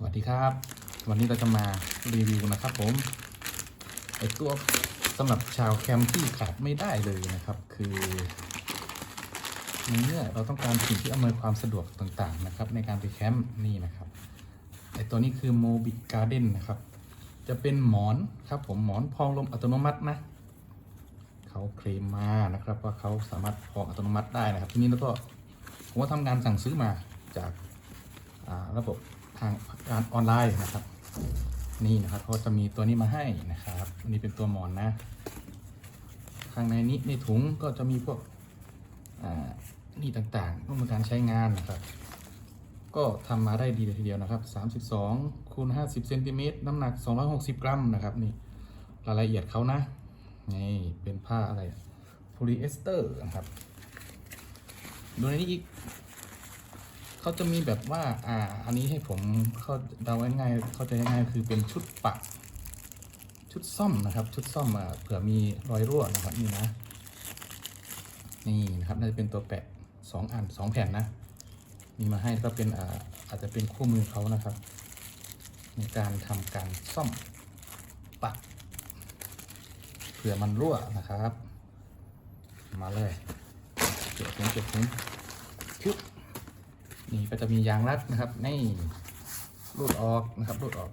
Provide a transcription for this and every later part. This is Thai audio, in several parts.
สวัสดีครับ วันนี้เราจะมารีวิวนะครับผมไอตัวสำหรับชาวแคมป์ที่ขาดไม่ได้เลยนะครับ คือในเมื่อเราต้องการสิ่งที่อำนวยความสะดวกต่างๆนะครับ ในการไปแคมป์นี่นะครับไอตัวนี้คือโมบิการ์เด้นนะครับ จะเป็นหมอนครับผมหมอนพองลมอัตโนมัตินะเขาเคลมมานะครับ ว่าเขาสามารถพองอัตโนมัติได้นะครับ ทีนี้แล้วก็ผมก็ทำการสั่งซื้อมาจากระบบ ทางการออนไลน์นะครับ นี่นะครับเขาจะมีตัวนี้มาให้นะครับอันนี้เป็นตัวหมอนนะ ข้างในนี้ในถุงก็จะมีพวกนี่ต่างๆร่วมในการใช้งานนะครับ ก็ทำมาได้ดีเลยทีเดียวนะครับ 32คูณ50เซนติเมตรน้ำหนัก 260 กรัมนะครับนี่รายละเอียดเขานะนี่เป็นผ้าอะไรโพลีเอสเตอร์นะครับ ดูในนี้อีก เขาจะมีแบบว่า อ่า อันนี้ให้ผมเขาเดาง่ายๆเข้าใจง่ายคือเป็นชุดปักชุดซ่อมนะครับ ชุดซ่อมอ่าเผื่อมีรอยรั่วนะครับนี่นะ นี่นะครับน่าจะเป็นตัวแปะสองอันสองแผ่นนะ มีมาให้ก็เป็นอ่าอาจจะเป็นคู่มือเขานะครับ ในการทำการซ่อมปักเผื่อมันรั่วนะครับ มาเลยเก็บถุงเก็บถุงชุบ นี่ก็จะมียางรัดนะครับนี่รูดออกนะครับรูดออก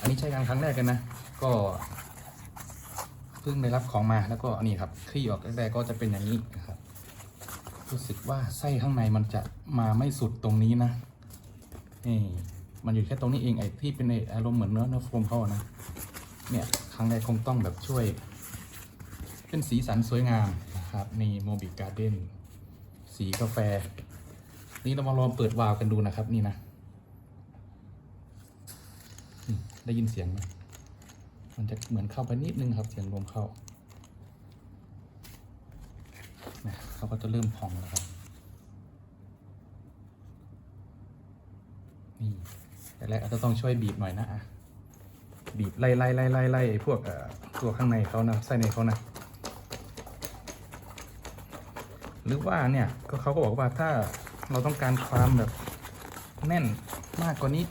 อันนี้ใช้งานครั้งแรกกันนะ ก็เพิ่งได้รับของมาแล้วก็นี่ครับคลี่ออกแรกๆก็จะเป็นอย่างนี้นะครับ รู้สึกว่าไส้ข้างในมันจะมาไม่สุดตรงนี้นะนี่มันอยู่แค่ตรงนี้เองไอ้ที่เป็นไอ้อารมณ์เหมือนเนื้อเนื้อโฟมเขานะเนี่ยครั้งแรกคงต้องแบบช่วย เป็นสีสันสวยงามนะครับนี่โมบิการ์เด้นสีกาแฟ นี่เรามาลองเปิดวาล์วกันดูนะครับนี่นะได้ยินเสียงไหมมันจะเหมือนเข้าไปนิดนึงครับ เสียงลมเข้านะเขาก็จะเริ่มพองแล้วครับ นี่แต่แรกอาจจะต้องช่วยบีบหน่อยนะอะบีบไล่ไล่ไล่ไล่ไล่ไอ้พวกตัวข้างในเขานะไส้ในเขานะหรือว่าเนี่ยก็เขาก็บอกว่าถ้า เราต้องการความแบบแน่นมากกว่านี้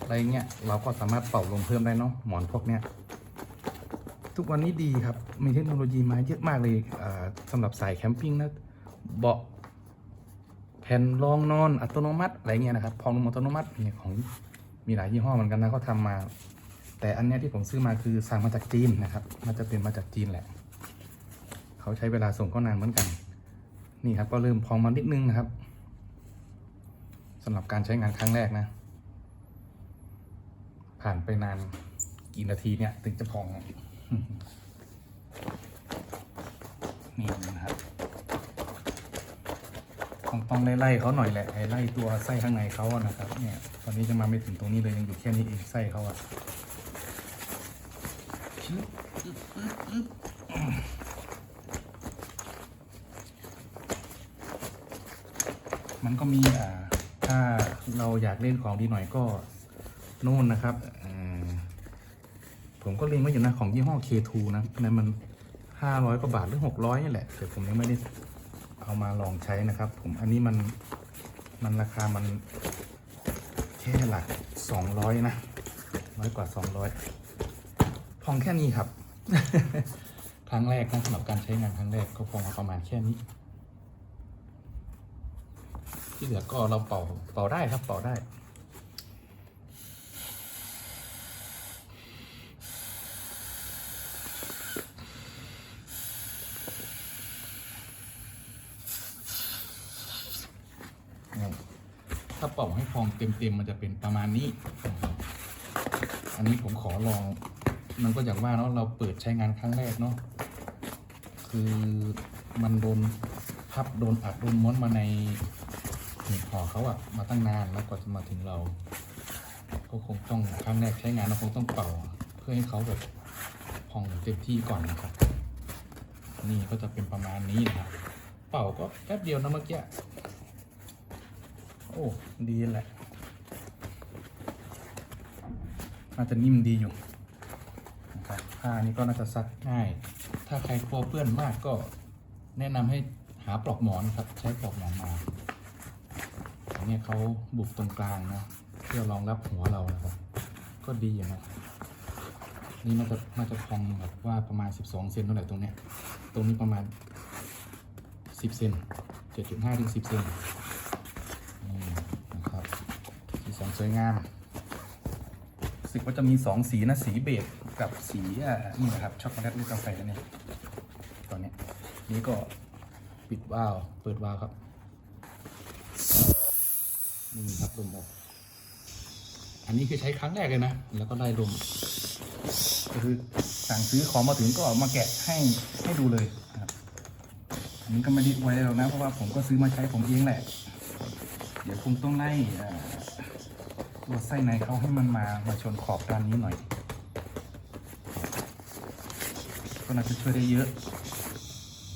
อะไรเงี้ยเราก็สามารถเป่าลมเพิ่มได้เนาะหมอนพวกเนี้ยทุกวันนี้ดีครับ มีเทคโนโลยีมาเยอะมากเลยอ่าสำหรับสายแคมปิ้งนะเบาะแผ่นรองนอนอัตโนมัติอะไรเงี้ยนะครับพองลมอัตโนมัติเนี่ยของมีหลายยี่ห้อเหมือนกันนะเขาทำมา แต่อันเนี้ยที่ผมซื้อมาคือสั่งมาจากจีนนะครับมันจะเป็นมาจากจีนแหละ เขาใช้เวลาส่งก็นานเหมือนกัน นี่ครับก็เริ่มพองมานิดนึงนะครับ สำหรับการใช้งานครั้งแรกนะ ผ่านไปนานกี่นาทีเนี่ย ถึงจะพอง นี่นะครับต้องต้องไล่ๆเขาหน่อยแหละไอ้ไล่ตัวไส้ข้างในเขาอะนะครับ เนี่ย ตอนนี้จะมาไม่ถึงตรงนี้เลยยังอยู่แค่นี้เองไส้เขาอะมันก็มีอ่า เราอยากเล่นของดีหน่อยก็นู่นนะครับผมก็เล็งไว้อยู่นะของยี่ห้อ K2 นะนั้นมันห้าร้อยกว่าบาทหรือหกร้อยนี่แหละแต่ผมยังไม่ได้เอามาลองใช้นะครับ ผมอันนี้มันมันราคามันแค่หลักสองร้อยนะน้อยกว่าสองร้อยพองแค่นี้ครับ ครั้งแรกนะสำหรับการใช้งานครั้งแรกก็พองมาประมาณแค่นี้ ที่เหลือก็เราเป่าเป่าได้ครับเป่าได้ ถ้าเป่าให้พองเต็มๆมันจะเป็นประมาณนี้ อันนี้ผมขอลอง มันก็อย่างว่าเนาะเราเปิดใช้งานครั้งแรกเนาะคือมันโดนพับโดนอัดโดนม้วนมาใน หีบห่อเขาอะมาตั้งนานแล้วกว่าจะมาถึงเราก็คงต้องครั้งแรกใช้งานเราคงต้องเป่า เพื่อให้เขาแบบพองเต็มที่ก่อนนะครับ นี่ก็จะเป็นประมาณนี้นะครับ เป่าก็แป๊บเดียวนะเมื่อกี้โอ้ดีแหละน่าจะนิ่มดีอยู่นะครับผ้านี้ก็น่าจะซักง่าย ถ้าใครกลัวเปื้อนมากก็แนะนำให้หาปลอกหมอนครับ ใช้ปลอกหมอนมา อันนี้เขาบุกตรงกลางนะเพื่อรองรับหัวเรานะครับ ก็ดีอยู่นะนี่น่าจะน่าจะพองแบบว่าประมาณ 12เซนเท่าไหร่ตรงเนี้ยตรงนี้ประมาณ 10เซน7.5ถึง10เซนนี่นะครับสีสันสวยงามรู้สึกว่าจะมี 2 สีนะสีเบจกับสีอ่านี่นะครับช็อกโกแลตหรือกาแฟเนี่ยตอนเนี้ยนี้ก็ปิดวาล์วเปิดวาล์วครับ นี่ครับ ลมออกอันนี้คือใช้ครั้งแรกเลยนะ แล้วก็ได้ลมก็คือสั่งซื้อของมาถึงก็มาแกะให้ให้ดูเลยครับอันนี้ก็ไม่ได้ไว้แล้วนะเพราะว่าผมก็ซื้อมาใช้ผมเองแหละ เดี๋ยวคงต้องไล่ตัวไส้ในเขาให้มันมามาชนขอบด้านนี้หน่อย ก็น่าจะช่วยได้เยอะ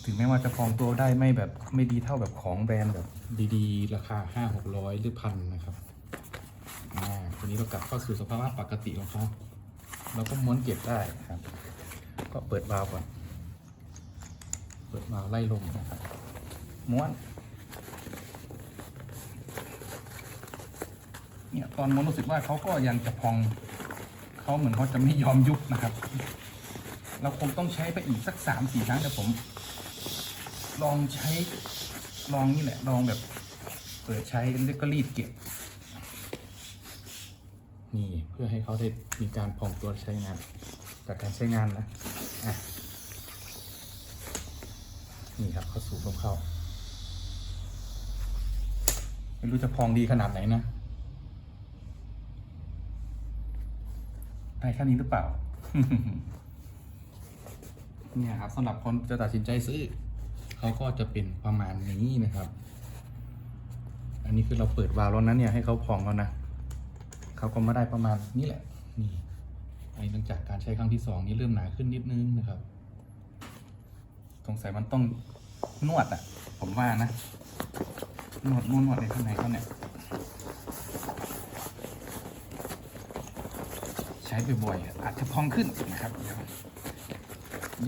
ถึงแม้ว่าจะพองตัวได้ไม่แบบไม่ดีเท่าแบบของแบรนด์แบบดีๆ ราคาห้าหกร้อยหรือพันนะครับอ่าทีนี้เรากลับเข้าสู่สภาวะปกติของเขาเราก็ม้วนเก็บได้ครับ ก็เปิดวาล์วก่อน เปิดวาล์วไล่ลมนะครับ ม้วน เนี่ยตอนม้วนรู้สึกว่าเขาก็ยังจะพอง เขาเหมือนเขาจะไม่ยอมยุบนะครับ เราคงต้องใช้ไปอีกสักสามสี่ครั้งแต่ผม ลองใช้ ลองนี่แหละ ลองแบบ เปิดใช้แล้วก็รีดเก็บ นี่เพื่อให้เขาได้มีการพองตัวใช้งาน จากการใช้งานนะอะนี่ครับเขาสู่ลมเข้า ไม่รู้จะพองดีขนาดไหนนะได้แค่นี้หรือเปล่า เนี่ยครับสำหรับคนจะตัดสินใจซื้อ เขาก็จะเป็นประมาณนี้นะครับ อันนี้คือเราเปิดวาล์วแล้วนะเนี่ยให้เขาพองแล้วนะเขาก็มาได้ประมาณนี้แหละนี่อันนี้หลังจากการใช้ครั้งที่สองนี้เริ่มหนาขึ้นนิดนึงนะครับสงสัยมันต้องนวดอะ ผมว่านะนวดนวดนวดในข้างในเขาเนี่ยใช้บ่อยๆอาจจะพองขึ้นนะครับเดี๋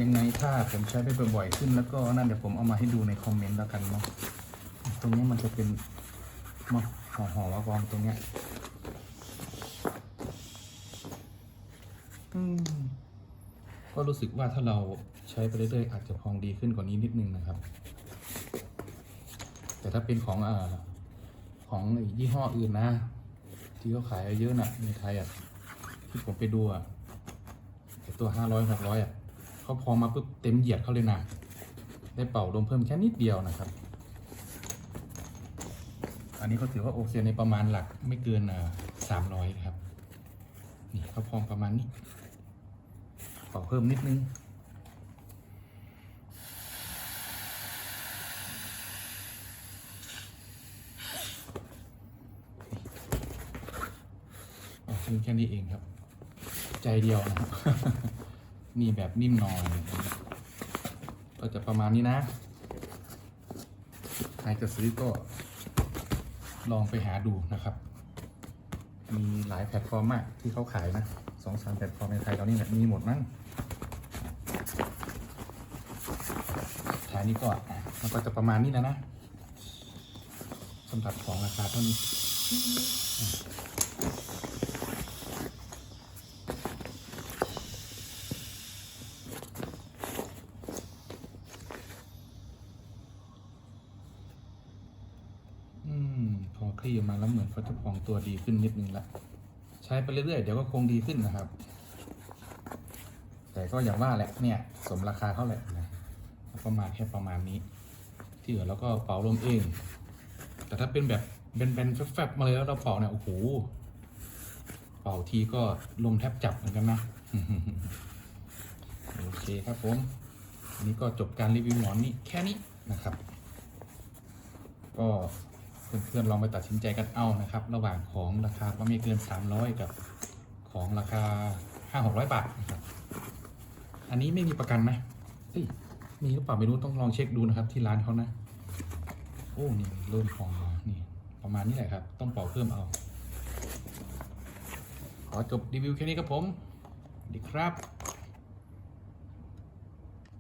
ยังไงถ้าผมใช้ไปบ่อยๆขึ้น แล้วก็นั่นเดี๋ยวผมเอามาให้ดูในคอมเมนต์แล้วกันเนาะตรงนี้มันจะเป็นมาห่อห่อๆวากองตรงเนี้ยอืมก็รู้สึกว่าถ้าเราใช้ไปเรื่อยๆอาจจะพองดีขึ้นกว่านี้นิดนึงนะครับ แต่ถ้าเป็นของอ่าของยี่ห้ออื่นนะ ที่เขาขายเยอะน่ะในไทยอะที่ผมไปดูอะตัวห้าร้อยหกร้อยอะ เขาพองมาปุ๊บเต็มเหยียดเขาเลยนะ ได้เป่าลมเพิ่มแค่นิดเดียวนะครับ อันนี้ก็ถือว่าโอเคในประมาณหลักไม่เกินสามร้อยครับ นี่เขาพองประมาณนี้ขอเพิ่มนิดนึงแค่นี้เองครับ ใจเดียวนะครับ นี่แบบนิ่มนอยก็จะประมาณนี้นะ ใครจะซื้อก็ลองไปหาดูนะครับ มีหลายแพลตฟอร์มมากที่เขาขายนะสองสามแพลตฟอร์มในไทยตอนนี้มีหมดมั้งท้ายนี้ก็มันก็จะประมาณนี้แล้วนะสำหรับของราคาเท่านี้อืม พอ คลี่ออกมาแล้วเหมือนเขาจะพองตัวดีขึ้นนิดนึงละใช้ไปเรื่อยๆเดี๋ยวก็คงดีขึ้นนะครับ แต่ก็อย่างว่าแหละเนี่ย สมราคาเท่าไหร่นะประมาณแค่ประมาณนี้ ที่เหลือเราก็เป่าลมเอง แต่ถ้าเป็นแบบแบนๆแฟบๆมาเลยแล้วเราเป่าเนี่ยโอ้โหเป่าทีก็ลมแทบจับเหมือนกันนะโอเคครับผมอันนี้ก็จบการรีวิวหมอนนี้แค่นี้นะครับ ก็ เพื่อนๆลองไปตัดสินใจกันเอานะครับ ระหว่างของราคาก็ไม่เกิน 300 กับของราคา 5 600 บาทนะครับอันนี้ไม่มีประกันไหมเฮ้ยมีหรือเปล่าไม่รู้ต้องลองเช็คดูนะครับ ที่ร้านเขานะ โอ้นี่เริ่มพองมานี่ประมาณนี้แหละครับ ต้องเป่าเพิ่มเอาขอจบรีวิวแค่นี้ครับผมสวัสดีครับ